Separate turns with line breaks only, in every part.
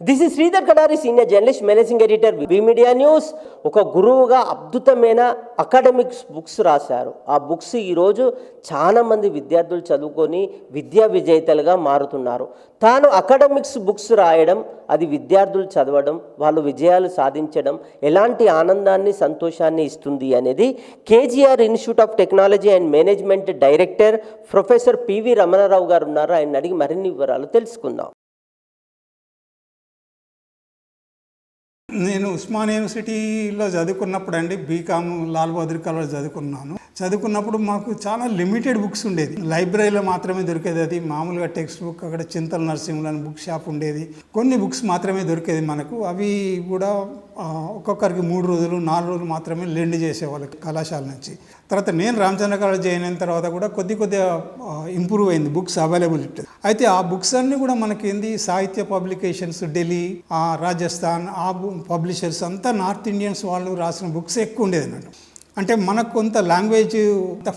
This is Sridhar Kadari senior journalist managing editor B media news ఒక గురువుగా అద్భుతమైన academics books రాశారు. ఆ బుక్స్ ఈరోజు చాలా మంది విద్యార్థులు చదువుకొని విద్యా విజేతలుగా మారుతున్నారు. తాను అకాడమిక్స్ బుక్స్ రాయడం అది విద్యార్థులు చదవడం వాళ్ళు విజయాలు సాధించడం ఎలాంటి ఆనందాన్ని సంతోషాన్ని ఇస్తుంది అనేది KGR institute of technology and management director professor PV Ramanarao గారు ఉన్నారు. ఆయన అడిగి మరిన్ని వివరాలు తెలుసుకుందాం.
నేను ఉస్మాన్ యూనివర్సిటీలో చదువుకున్నప్పుడు అండి బీకామ్ లాల్ బహదూర్ కాలేజ్ చదువుకున్నాను. చదువుకున్నప్పుడు మాకు చాలా లిమిటెడ్ బుక్స్ ఉండేది. లైబ్రరీలో మాత్రమే దొరికేది అది. మామూలుగా టెక్స్ట్ బుక్ అక్కడ చింతల నరసింహులు అని బుక్ షాప్ ఉండేది. కొన్ని బుక్స్ మాత్రమే దొరికేది మనకు. అవి కూడా ఒక్కొక్కరికి మూడు రోజులు నాలుగు రోజులు మాత్రమే లెండ్ చేసేవాళ్ళు కళాశాల నుంచి. తర్వాత నేను రామచంద్ర కాలేజ్ జాయిన్ అయిన తర్వాత కూడా కొద్ది కొద్దిగా ఇంప్రూవ్ అయింది బుక్స్ అవైలబిలిటీ అయితే ఆ బుక్స్ అన్నీ కూడా మనకి ఏంది? సాహిత్య పబ్లికేషన్స్ ఢిల్లీ రాజస్థాన్ ఆ పబ్లిషర్స్ అంతా నార్త్ ఇండియన్స్ వాళ్ళు రాసిన బుక్స్ ఎక్కువ ఉండేది అన్నట్టు. అంటే మనకు కొంత లాంగ్వేజ్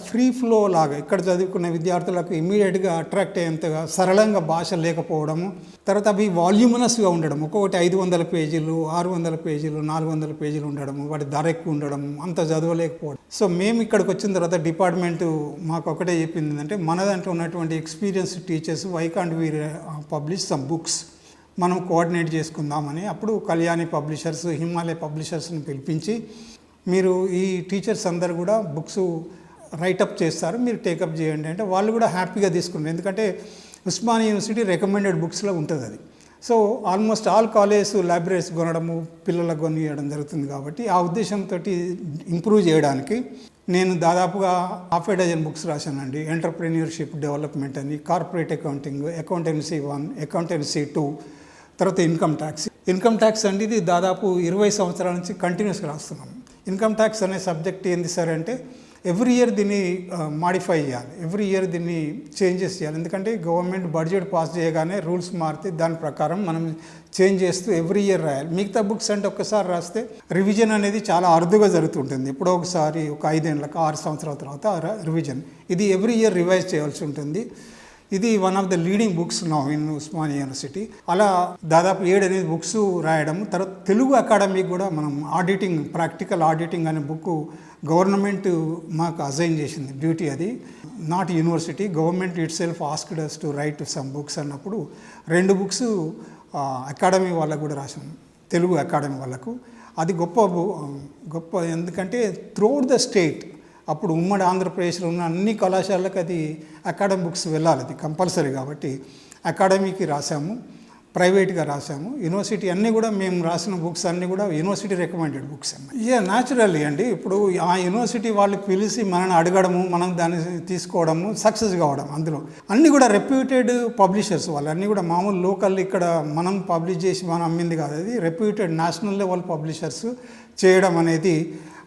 ఫ్రీ ఫ్లో లాగా ఇక్కడ చదువుకున్న విద్యార్థులకు ఇమీడియట్గా అట్రాక్ట్ అయ్యేంతగా సరళంగా భాష లేకపోవడము తర్వాత అవి వాల్యూమినస్గా ఉండడం ఒక్కొక్కటి ఐదు వందల పేజీలు ఆరు వందల పేజీలు నాలుగు వందల పేజీలు ఉండడము వాటి ధర ఎక్కువ ఉండడం అంత చదవలేకపోవడం. సో మేము ఇక్కడికి వచ్చిన తర్వాత డిపార్ట్మెంట్ మాకు ఒకటే చెప్పింది అంటే మన దాంట్లో ఉన్నటువంటి experience teachers why can't we publish some books. మనం కోఆర్డినేట్ చేసుకుందామని అప్పుడు కళ్యాణి పబ్లిషర్స్ హిమాలయ పబ్లిషర్స్ని పిలిపించి మీరు ఈ టీచర్స్ అందరు కూడా బుక్స్ రైటప్ చేస్తారు మీరు టేకప్ చేయండి అంటే వాళ్ళు కూడా హ్యాపీగా తీసుకుంటారు. ఎందుకంటే ఉస్మానియా యూనివర్సిటీ రికమెండెడ్ బుక్స్లో ఉంటుంది అది. So almost all college libraries కొనడము పిల్లలకు కొనియడం జరుగుతుంది కాబట్టి ఆ ఉద్దేశంతో ఇంప్రూవ్ చేయడానికి నేను దాదాపుగా హాఫ్ ఏ డజన్ బుక్స్ రాశానండి. ఎంటర్ప్రెన్యూర్షిప్ డెవలప్మెంట్ అని corporate accounting accountancy one accountancy two తర్వాత ఇన్కమ్ ట్యాక్స్ ఇన్కమ్ ట్యాక్స్ అనేది ఇది దాదాపు ఇరవై సంవత్సరాల నుంచి కంటిన్యూస్గా రాస్తున్నాము ఇన్కమ్ ట్యాక్స్ అనే సబ్జెక్ట్ ఏంది సార్ అంటే ఎవ్రీ ఇయర్ దీన్ని మాడిఫై చేయాలి. ఎవ్రీ ఇయర్ దీన్ని చేంజెస్ చేయాలి. ఎందుకంటే గవర్నమెంట్ బడ్జెట్ పాస్ చేయగానే రూల్స్ మారితే దాని ప్రకారం మనం చేంజ్ చేస్తూ ఎవ్రీ ఇయర్ రాయాలి. మిగతా బుక్స్ అంటే ఒక్కసారి రాస్తే రివిజన్ అనేది చాలా అరుదుగా జరుగుతుంటుంది. ఎప్పుడో ఒకసారి ఒక ఐదేళ్ళకి ఆరు సంవత్సరాల తర్వాత రివిజన్. ఇది ఎవ్రీ ఇయర్ రివైజ్ చేయాల్సి ఉంటుంది. ఇది one of the leading books నా ఇన్ ఉస్మానియా యూనివర్సిటీ అలా దాదాపు ఏడు అనేది బుక్స్ రాయడం తర్వాత తెలుగు అకాడమీ కూడా మనం ఆడిటింగ్ ప్రాక్టికల్ ఆడిటింగ్ అనే బుక్ గవర్నమెంట్ మాకు అజైన్ చేసింది. డ్యూటీ అది. Not university government itself asked us to write some books అన్నప్పుడు రెండు బుక్స్ అకాడమీ వాళ్ళకు కూడా రాసాం. తెలుగు అకాడమీ వాళ్ళకు. అది గొప్ప బు- గొప్ప ఎందుకంటే త్రూఅవుట్ ద స్టేట్ అప్పుడు ఉమ్మడి ఆంధ్రప్రదేశ్లో ఉన్న అన్ని కళాశాలలకు అది అకాడమిక్ బుక్స్ వెళ్ళాలి అది కంపల్సరీ కాబట్టి అకాడమీకి రాసాము ప్రైవేట్గా రాసాము యూనివర్సిటీ అన్నీ కూడా మేము రాసిన బుక్స్ అన్నీ కూడా యూనివర్సిటీ రికమెండెడ్ బుక్స్ అన్నమాట. ఇక న్యాచురల్లీ అండి. ఇప్పుడు ఆ యూనివర్సిటీ వాళ్ళు పిలిచి మనల్ని అడగడము మనం దాన్ని తీసుకోవడము సక్సెస్ కావడం అందులో. అన్నీ కూడా రెప్యూటెడ్ పబ్లిషర్స్ వాళ్ళు. అన్నీ కూడా మామూలు లోకల్ ఇక్కడ మనం పబ్లిష్ చేసి మనం అమ్మింది కాదు. అది రెప్యూటెడ్ నేషనల్ లెవెల్ పబ్లిషర్స్ చేయడం అనేది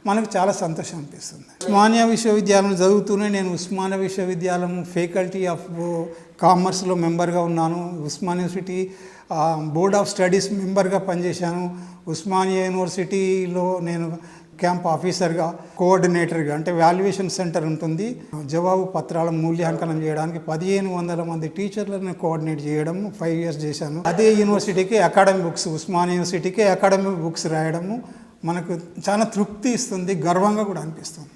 మనకు చాలా సంతోషం అనిపిస్తుంది. ఉస్మానియా విశ్వవిద్యాలయం చదువుతూనే నేను ఉస్మానియా విశ్వవిద్యాలయం ఫ్యాకల్టీ ఆఫ్ కామర్స్లో మెంబర్గా ఉన్నాను. Osmania university board of studies మెంబర్గా పనిచేశాను. ఉస్మానియా యూనివర్సిటీలో నేను క్యాంప్ ఆఫీసర్గా కోఆర్డినేటర్గా అంటే వాల్యుయేషన్ సెంటర్ ఉంటుంది. జవాబు పత్రాల మూల్యాంకనం చేయడానికి పదిహేను వందల మంది టీచర్లను కోఆర్డినేట్ చేయడం ఫైవ్ ఇయర్స్ చేశాను. అదే యూనివర్సిటీకి అకాడమిక్ బుక్స్ ఉస్మానియా యూనివర్సిటీకి అకాడమిక్ బుక్స్ రాయడము మనకు చాలా తృప్తి ఇస్తుంది గర్వంగా కూడా అనిపిస్తుంది.